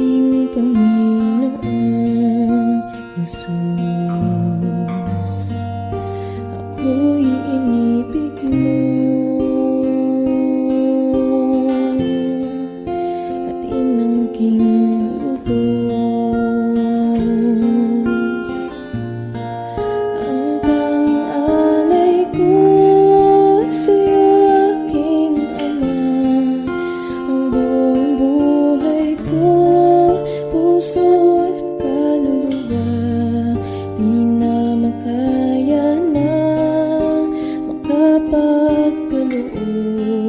aking Panginoon Jesus Ako'y inibig mo At inangking lubos pagkaloob